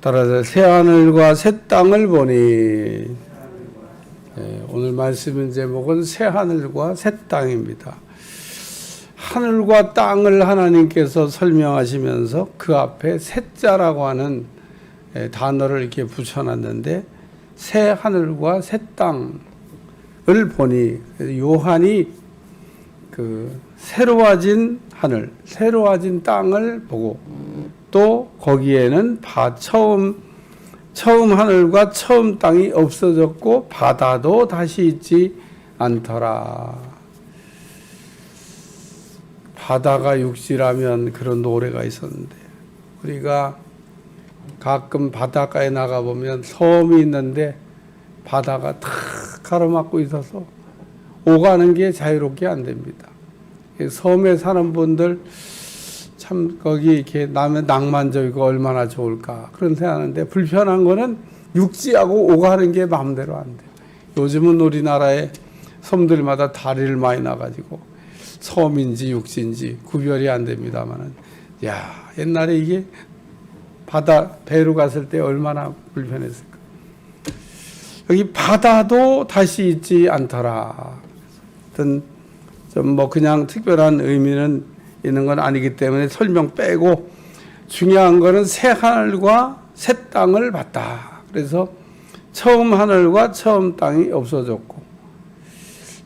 따라서 새 하늘과 새 땅을 보니 예, 오늘 말씀 제목은 새 하늘과 새 땅입니다. 하늘과 땅을 하나님께서 설명하시면서 그 앞에 새자라고 하는 예, 단어를 이렇게 붙여놨는데 새 하늘과 새 땅을 보니 요한이 그 새로워진 하늘, 새로워진 땅을 보고 또 거기에는 바 처음 처음 하늘과 처음 땅이 없어졌고 바다도 다시 있지 않더라. 바다가 육지라면 그런 노래가 있었는데 우리가 가끔 바닷가에 나가 보면 섬이 있는데 바다가 탁 가로막고 있어서 오가는 게 자유롭게 안 됩니다. 섬에 사는 분들 참 거기 이렇게 나면 낭만적이고 얼마나 좋을까 그런 생각하는데 불편한 거는 육지하고 오가는 게 마음대로 안 돼요. 요즘은 우리나라에 섬들마다 다리를 많이 나가지고 섬인지 육지인지 구별이 안 됩니다만은 야 옛날에 이게 바다 배로 갔을 때 얼마나 불편했을까. 여기 바다도 다시 있지 않더라. 어떤 좀 뭐 그냥 특별한 의미는 있는 건 아니기 때문에 설명 빼고 중요한 거는 새 하늘과 새 땅을 봤다. 그래서 처음 하늘과 처음 땅이 없어졌고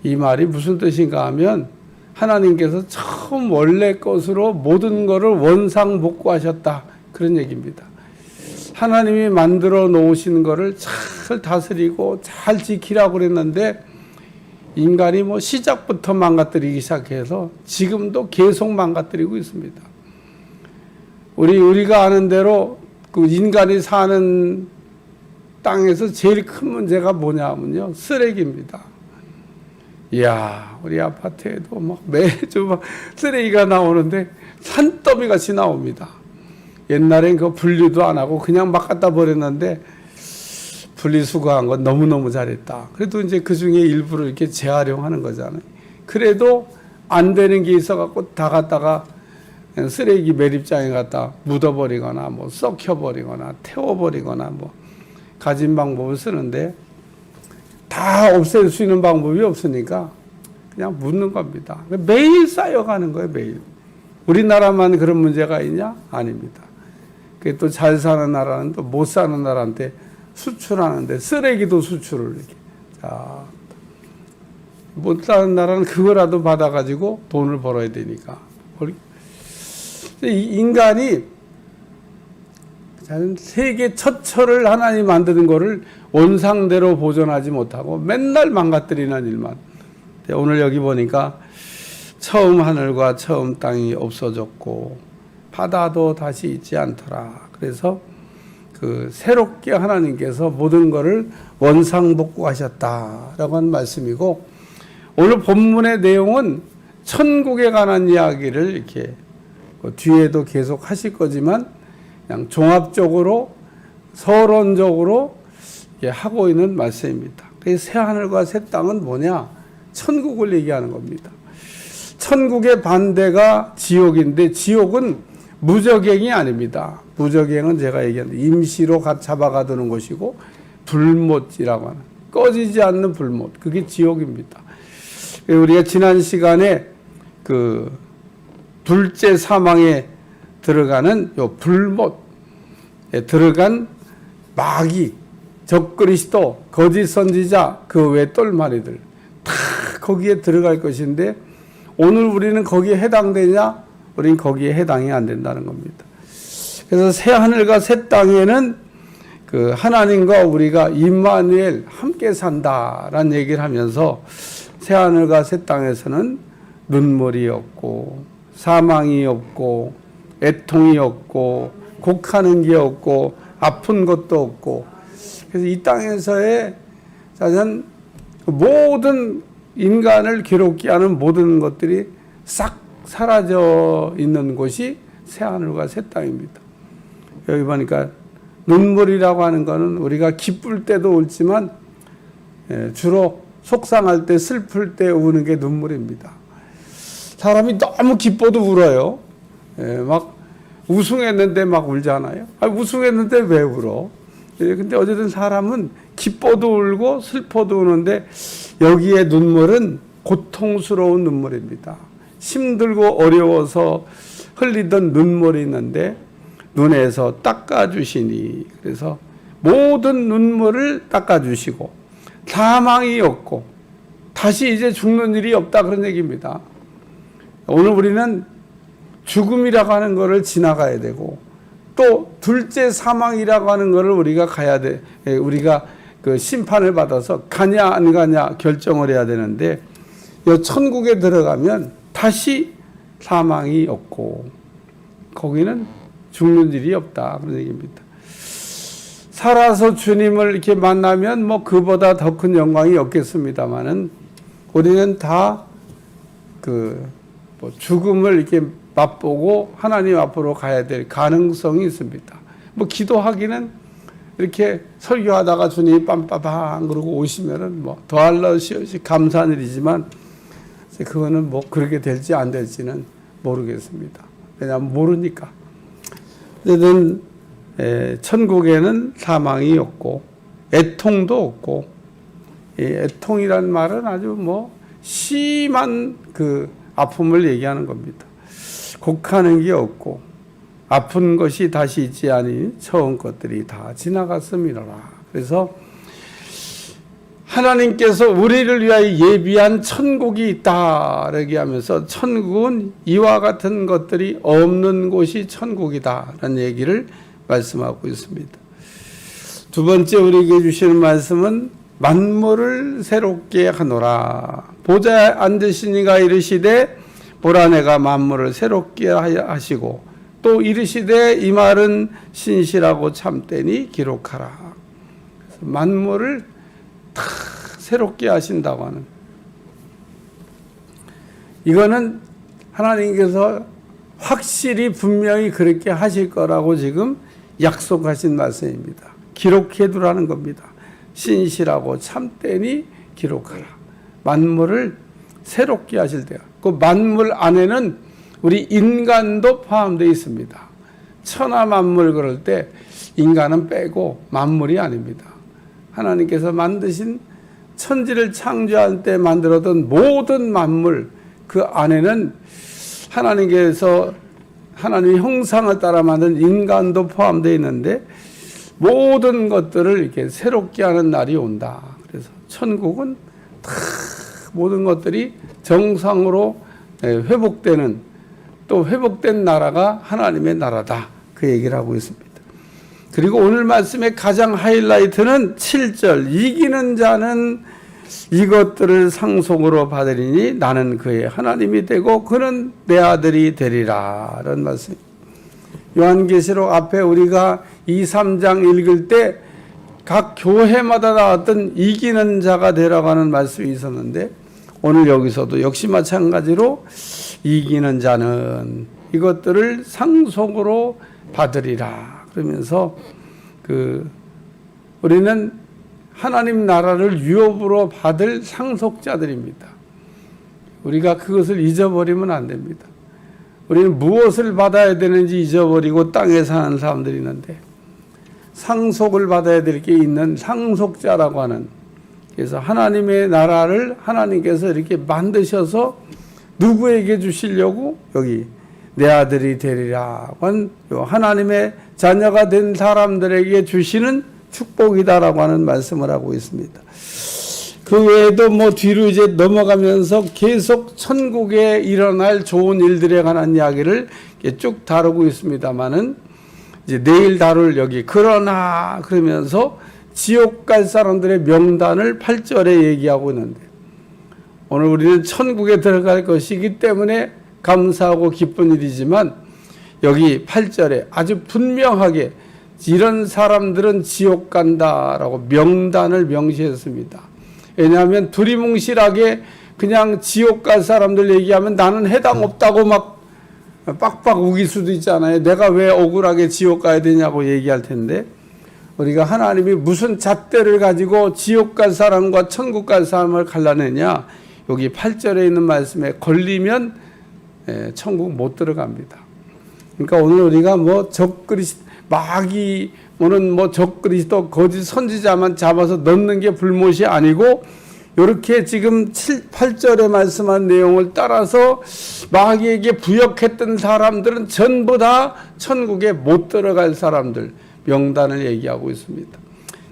이 말이 무슨 뜻인가 하면 하나님께서 처음 원래 것으로 모든 것을 원상복구하셨다. 그런 얘기입니다. 하나님이 만들어 놓으신 것을 잘 다스리고 잘 지키라고 그랬는데 인간이 뭐 시작부터 망가뜨리기 시작해서 지금도 계속 망가뜨리고 있습니다. 우리 우리가 아는 대로 그 인간이 사는 땅에서 제일 큰 문제가 뭐냐면요 쓰레기입니다. 이야 우리 아파트에도 막 매주 막 쓰레기가 나오는데 산더미 같이 나옵니다. 옛날엔 그 분리도 안 하고 그냥 막 갖다 버렸는데 분리수거한 건 너무너무 잘했다. 그래도 이제 그 중에 일부를 이렇게 재활용하는 거잖아요. 그래도 안 되는 게 있어갖고 다 갖다가 쓰레기 매립장에 갖다 묻어버리거나 뭐 썩혀버리거나 태워버리거나 뭐 가진 방법을 쓰는데 다 없앨 수 있는 방법이 없으니까 그냥 묻는 겁니다. 매일 쌓여가는 거예요, 매일. 우리나라만 그런 문제가 있냐? 아닙니다. 그게 또 잘 사는 나라는 또 못 사는 나라한테 수출하는데 쓰레기도 수출을 이렇게. 자, 못 사는 나라는 그거라도 받아가지고 돈을 벌어야 되니까. 이 인간이 세계 첫철을 하나님 만드는 거를 원상대로 보존하지 못하고 맨날 망가뜨리는 일만. 오늘 여기 보니까 처음 하늘과 처음 땅이 없어졌고 바다도 다시 있지 않더라. 그래서 그 새롭게 하나님께서 모든 것을 원상복구하셨다라고 하는 말씀이고 오늘 본문의 내용은 천국에 관한 이야기를 이렇게 그 뒤에도 계속 하실 거지만 그냥 종합적으로 서론적으로 하고 있는 말씀입니다. 새 하늘과 새 땅은 뭐냐? 천국을 얘기하는 겁니다. 천국의 반대가 지옥인데 지옥은 무적행이 아닙니다. 무적행은 제가 얘기한 임시로 잡아가두는 것이고 불못이라고 하는 꺼지지 않는 불못 그게 지옥입니다. 우리가 지난 시간에 그 둘째 사망에 들어가는 요 불못에 들어간 마귀 적그리스도 거짓 선지자 그 외 똘마리들 다 거기에 들어갈 것인데 오늘 우리는 거기에 해당되냐? 우리는 거기에 해당이 안 된다는 겁니다. 그래서 새 하늘과 새 땅에는 그 하나님과 우리가 임마누엘 함께 산다라는 얘기를 하면서 새 하늘과 새 땅에서는 눈물이 없고 사망이 없고 애통이 없고 곡하는 게 없고 아픈 것도 없고 그래서 이 땅에서의 자전 모든 인간을 괴롭게 하는 모든 것들이 싹 사라져 있는 곳이 새 하늘과 새 땅입니다. 여기 보니까 눈물이라고 하는 것은 우리가 기쁠 때도 울지만 예, 주로 속상할 때 슬플 때 우는 게 눈물입니다. 사람이 너무 기뻐도 울어요. 예, 막 우승했는데 막 울잖아요. 아, 우승했는데 왜 울어? 예, 근데 어쨌든 사람은 기뻐도 울고 슬퍼도 우는데 여기에 눈물은 고통스러운 눈물입니다. 힘들고 어려워서 흘리던 눈물이 있는데 눈에서 닦아주시니 그래서 모든 눈물을 닦아주시고 사망이 없고 다시 이제 죽는 일이 없다 그런 얘기입니다. 오늘 우리는 죽음이라고 하는 것을 지나가야 되고 또 둘째 사망이라고 하는 것을 우리가 가야 돼. 예, 우리가 그 심판을 받아서 가냐 안 가냐 결정을 해야 되는데 이 천국에 들어가면 다시 사망이 없고 거기는 죽는 일이 없다 그런 얘기입니다. 살아서 주님을 이렇게 만나면 뭐 그보다 더 큰 영광이 없겠습니다만은 우리는 다그뭐 죽음을 이렇게 맛보고 하나님 앞으로 가야 될 가능성이 있습니다. 뭐 기도하기는 이렇게 설교하다가 주님이 빰빠방 그러고 오시면은 뭐 더할 것이 없이 감사한 일이지만 그거는 뭐 그렇게 될지 안 될지는 모르겠습니다. 왜냐하면 모르니까. 에, 천국에는 사망이 없고 애통도 없고 이 애통이란 말은 아주 뭐 심한 그 아픔을 얘기하는 겁니다. 곡하는 게 없고 아픈 것이 다시 있지 아니 처음 것들이 다 지나갔음이라. 그래서 하나님께서 우리를 위하여 예비한 천국이 있다 이렇게 하면서 천국은 이와 같은 것들이 없는 곳이 천국이다 라는 얘기를 말씀하고 있습니다. 두 번째 우리에게 주시는 말씀은 만물을 새롭게 하노라. 보좌에 앉으신 이가 이르시되 보라 내가 만물을 새롭게 하시고 또 이르시되 이 말은 신실하고 참되니 기록하라. 만물을 다 새롭게 하신다고 하는 이거는 하나님께서 확실히 분명히 그렇게 하실 거라고 지금 약속하신 말씀입니다. 기록해 두라는 겁니다. 신실하고 참되니 기록하라. 만물을 새롭게 하실 때요. 그 만물 안에는 우리 인간도 포함되어 있습니다. 천하 만물 그럴 때 인간은 빼고 만물이 아닙니다. 하나님께서 만드신 천지를 창조할 때 만들었던 모든 만물 그 안에는 하나님께서 하나님 형상을 따라 만든 인간도 포함되어 있는데 모든 것들을 이렇게 새롭게 하는 날이 온다. 그래서 천국은 다 모든 것들이 정상으로 예, 회복되는 또 회복된 나라가 하나님의 나라다. 그 얘기를 하고 있습니다. 그리고 오늘 말씀의 가장 하이라이트는 7절 이기는 자는 이것들을 상속으로 받으리니 나는 그의 하나님이 되고 그는 내 아들이 되리라. 라는 말씀. 요한계시록 앞에 우리가 2, 3장 읽을 때 각 교회마다 나왔던 이기는 자가 되라고 하는 말씀이 있었는데 오늘 여기서도 역시 마찬가지로 이기는 자는 이것들을 상속으로 받으리라 그러면서 그 우리는 하나님 나라를 유업으로 받을 상속자들입니다. 우리가 그것을 잊어버리면 안 됩니다. 우리는 무엇을 받아야 되는지 잊어버리고 땅에 사는 사람들이 있는데 상속을 받아야 될 게 있는 상속자라고 하는 그래서 하나님의 나라를 하나님께서 이렇게 만드셔서 누구에게 주시려고 여기 내 아들이 되리라 한 하나님의 자녀가 된 사람들에게 주시는 축복이다라고 하는 말씀을 하고 있습니다. 그 외에도 뭐 뒤로 이제 넘어가면서 계속 천국에 일어날 좋은 일들에 관한 이야기를 쭉 다루고 있습니다만은 이제 내일 다룰 여기 그러나 그러면서 지옥 갈 사람들의 명단을 8절에 얘기하고 있는데 오늘 우리는 천국에 들어갈 것이기 때문에 감사하고 기쁜 일이지만 여기 8절에 아주 분명하게 이런 사람들은 지옥 간다라고 명단을 명시했습니다. 왜냐하면 두리뭉실하게 그냥 지옥 갈 사람들 얘기하면 나는 해당 없다고 막 빡빡 우길 수도 있잖아요. 내가 왜 억울하게 지옥 가야 되냐고 얘기할 텐데 우리가 하나님이 무슨 잣대를 가지고 지옥 갈 사람과 천국 갈 사람을 갈라내냐 여기 8절에 있는 말씀에 걸리면 천국 못 들어갑니다. 그러니까 오늘 우리가 뭐 적그리스 마귀 뭐는 뭐 적그리스도 거짓 선지자만 잡아서 넣는 게 불못이 아니고 이렇게 지금 7, 8절에 말씀한 내용을 따라서 마귀에게 부역했던 사람들은 전부 다 천국에 못 들어갈 사람들 명단을 얘기하고 있습니다.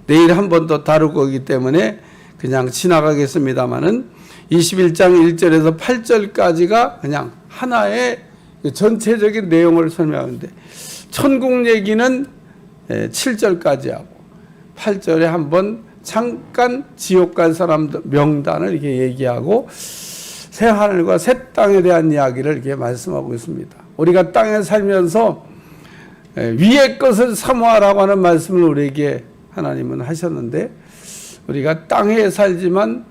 내일 한 번 더 다룰 거기 때문에 그냥 지나가겠습니다만은 21장 1절에서 8절까지가 그냥 하나의 전체적인 내용을 설명하는데 천국 얘기는 7절까지 하고 8절에 한번 잠깐 지옥 갈 사람들 명단을 이렇게 얘기하고 새 하늘과 새 땅에 대한 이야기를 이렇게 말씀하고 있습니다. 우리가 땅에 살면서 위의 것을 사모하라고 하는 말씀을 우리에게 하나님은 하셨는데 우리가 땅에 살지만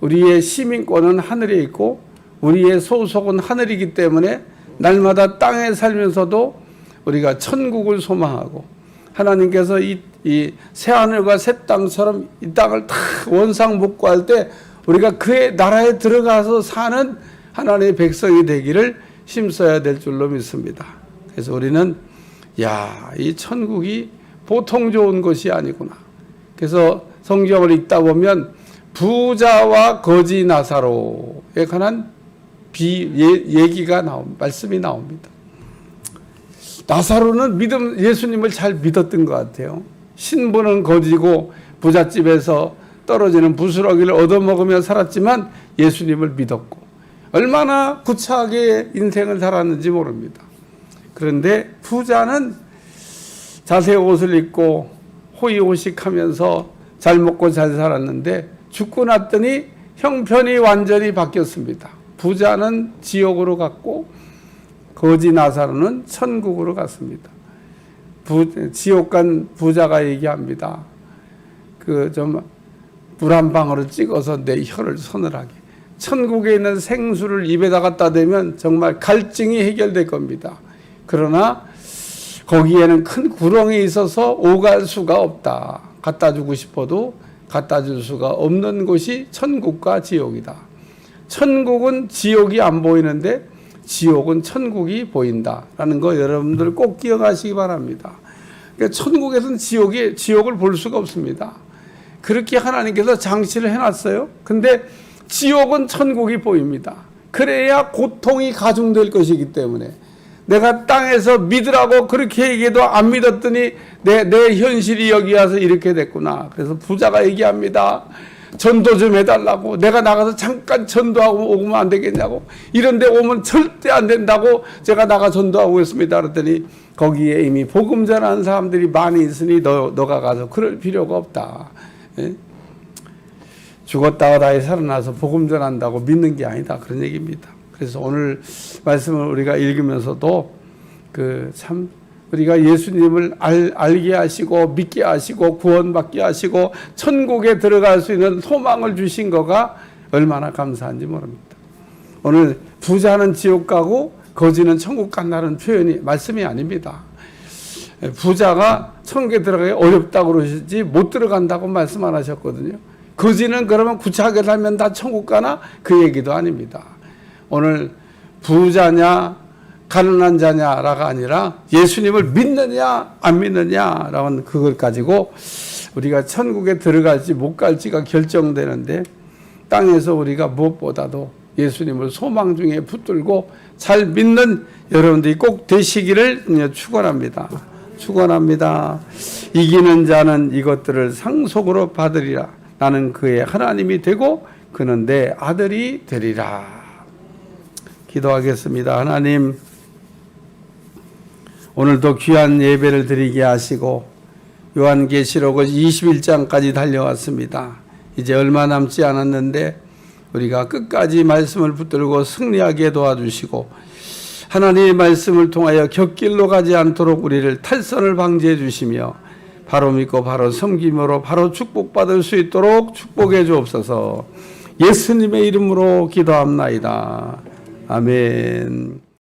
우리의 시민권은 하늘에 있고 우리의 소속은 하늘이기 때문에 날마다 땅에 살면서도 우리가 천국을 소망하고 하나님께서 이, 이 새하늘과 새 땅처럼 이 땅을 다 원상 복구할 때 우리가 그의 나라에 들어가서 사는 하나님의 백성이 되기를 힘써야 될 줄로 믿습니다. 그래서 우리는 야, 이 천국이 보통 좋은 것이 아니구나. 그래서 성경을 읽다 보면 부자와 거지 나사로에 관한 비 예, 얘기가 나옵 말씀이 나옵니다. 나사로는 믿음 예수님을 잘 믿었던 것 같아요. 신부는 거지고 부잣집에서 떨어지는 부스러기를 얻어먹으며 살았지만 예수님을 믿었고 얼마나 구차하게 인생을 살았는지 모릅니다. 그런데 부자는 자세 옷을 입고 호의호식하면서 잘 먹고 잘 살았는데 죽고 났더니 형편이 완전히 바뀌었습니다. 부자는 지옥으로 갔고 거지 나사로는 천국으로 갔습니다. 부, 지옥 간 부자가 얘기합니다. 그좀 방울을 찍어서 내 혀를 서늘하게. 천국에 있는 생수를 입에다 갖다 대면 정말 갈증이 해결될 겁니다. 그러나 거기에는 큰 구렁이 있어서 오갈 수가 없다. 갖다 주고 싶어도 갖다 줄 수가 없는 곳이 천국과 지옥이다. 천국은 지옥이 안 보이는데 지옥은 천국이 보인다라는 거 여러분들 꼭 기억하시기 바랍니다. 그러니까 천국에서는 지옥이 지옥을 볼 수가 없습니다. 그렇게 하나님께서 장치를 해놨어요. 근데 지옥은 천국이 보입니다. 그래야 고통이 가중될 것이기 때문에 내가 땅에서 믿으라고 그렇게 얘기해도 안 믿었더니 내, 내 현실이 여기 와서 이렇게 됐구나. 그래서 부자가 얘기합니다. 전도 좀 해달라고. 내가 나가서 잠깐 전도하고 오면 안 되겠냐고. 이런데 오면 절대 안 된다고 제가 나가 전도하고 있습니다. 그랬더니 거기에 이미 복음 전하는 사람들이 많이 있으니 너, 너가 가서 그럴 필요가 없다. 예? 죽었다가 다시 살아나서 복음 전한다고 믿는 게 아니다. 그런 얘기입니다. 그래서 오늘 말씀을 우리가 읽으면서도 그 참 우리가 예수님을 알, 알게 하시고 믿게 하시고 구원받게 하시고 천국에 들어갈 수 있는 소망을 주신 거가 얼마나 감사한지 모릅니다. 오늘 부자는 지옥 가고 거지는 천국 간다는 표현이 말씀이 아닙니다. 부자가 천국에 들어가기 어렵다고 그러시지 못 들어간다고 말씀 안 하셨거든요. 거지는 그러면 구차하게 살면 다 천국 가나 그 얘기도 아닙니다. 오늘 부자냐 가난한 자냐라가 아니라 예수님을 믿느냐 안 믿느냐라는 그걸 가지고 우리가 천국에 들어갈지 못 갈지가 결정되는데 땅에서 우리가 무엇보다도 예수님을 소망 중에 붙들고 잘 믿는 여러분들이 꼭 되시기를 축원합니다. 축원합니다. 이기는 자는 이것들을 상속으로 받으리라. 나는 그의 하나님이 되고 그는 내 아들이 되리라. 기도하겠습니다. 하나님, 오늘도 귀한 예배를 드리게 하시고, 요한계시록 21장까지 달려왔습니다. 이제 얼마 남지 않았는데, 우리가 끝까지 말씀을 붙들고 승리하게 도와주시고, 하나님의 말씀을 통하여 곁길로 가지 않도록 우리를 탈선을 방지해 주시며, 바로 믿고 바로 섬김으로 바로 축복받을 수 있도록 축복해 주옵소서. 예수님의 이름으로 기도합나이다. 아멘.